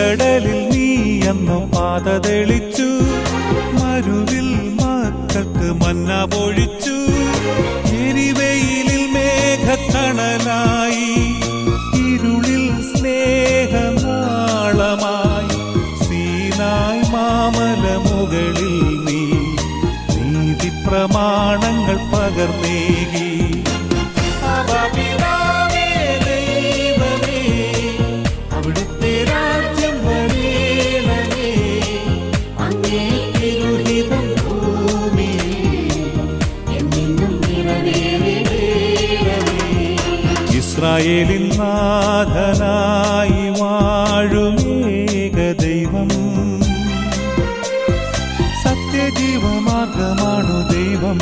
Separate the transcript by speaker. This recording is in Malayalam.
Speaker 1: ചെങ്കടലിൽ നീ എന്നോ പാത തെളിച്ചു. മരുവിൽ മക്കൾക്ക് മന്ന പൊഴിച്ചു. എരിവെയിലിൽ മേഘക്കണലായി ഇരുളിൽ സ്നേഹനാളമായി. സീനായി മാമല മുകളിൽ നീ. നീതി പ്രമാണങ്ങൾ പകർന്നേകി. ഇസ്രായേലിൻ നാഥനായി വാഴുമേക ദൈവം. സത്യജീവമാർഗമാണു ദൈവം.